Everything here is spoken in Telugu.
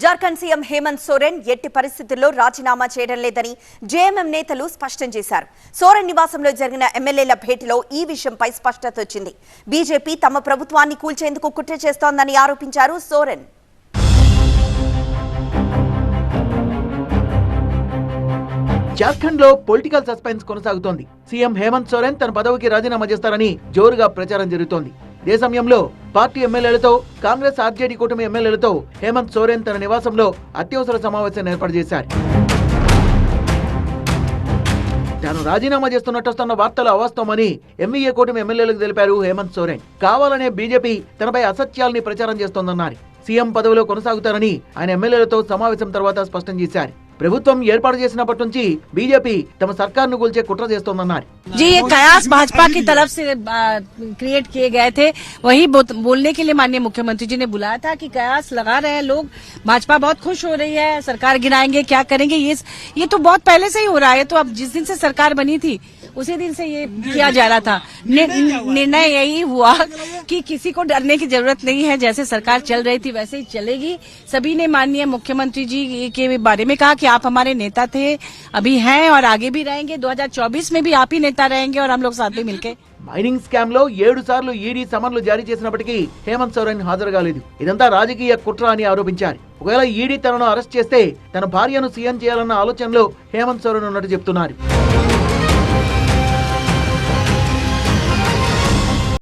జార్ఖండ్ సీఎం హేమంత్ సోరెన్ ఎట్టి పరిస్థితుల్లో రాజీనామా చేయడం లేదని జేఎంఎం నేతలు స్పష్టం చేశారు. సోరెన్ నివాసంలో జరిగిన ఎమ్మెల్యేల భేటీలో ఈ విషయంపై స్పష్టత వచ్చింది. బీజేపీ తమ ప్రభుత్వాన్ని కూల్చేందుకు కుట్ర చేస్తోందని ఆరోపించారు సోరెన్. జార్ఖండ్లో పొలిటికల్ సస్పెన్స్ కొనసాగుతోంది. సీఎం హేమంత్ సోరెన్ తన పదవికి రాజీనామా చేస్తారని జోరుగా ప్రచారం జరుగుతోంది. ఇదే సమయంలో పార్టీ ఎమ్మెల్యేలతో కాంగ్రెస్ ఆర్జేడీ కూటమి ఎమ్మెల్యేలతో హేమంత్ సోరెన్ తన నివాసంలో అత్యవసర సమావేశాన్ని ఏర్పాటు చేశారు. తాను రాజీనామా చేస్తున్నట్టు వస్తున్న వార్తలు అవాస్తవమని ఎంఈఏ కూటమి ఎమ్మెల్యేలకు తెలిపారు హేమంత్ సోరెన్. కావాలనే బీజేపీ తనపై అసత్యాల్ని ప్రచారం చేస్తోందన్నారు. సీఎం పదవిలో కొనసాగుతారని ఆయన ఎమ్మెల్యేలతో సమావేశం తర్వాత స్పష్టం చేశారు. ప్రభుత్వం ఏర్పాటు చేసినప్పటి నుంచి బీజేపీ తమ సర్కార్ను కూల్చే కుట్ర చేస్తోందన్నారు जी ये कयास भाजपा की तरफ से क्रिएट किए गए थे वही बो- बोलने के लिए माननीय मुख्यमंत्री जी ने बुलाया था कि कयास लगा रहे हैं लोग भाजपा बहुत खुश हो रही है सरकार गिराएंगे क्या करेंगे ये ये तो बहुत पहले से ही हो रहा है ये तो अब जिस दिन से सरकार बनी थी उसी दिन से ये किया जा रहा था नि- निर्णय यही हुआ कि किसी को डरने की जरूरत नहीं है जैसे सरकार चल रही थी वैसे ही चलेगी सभी ने माननीय मुख्यमंत्री जी के बारे में कहा कि आप हमारे नेता थे अभी हैं और आगे भी रहेंगे 2024 में भी आप ही नेता रहेंगे और हम लोग साथ में मिलके మైనింగ్ స్కామ్ లో ఏడు సార్లు ఈడీ సమన్లు జారీ చేసినప్పటికీ హేమంత్ సోరెన్ హాజరు కాలేదు ఇదంతా రాజకీయ కుట్ర అని ఆరోపించారు ఒకవేళ ఈడీ తనను అరెస్ట్ చేస్తే తన భార్యను సీఎం చేయాలన్న ఆలోచనలో హేమంత్ సోరెన్ ఉన్నట్టు చెప్తున్నారు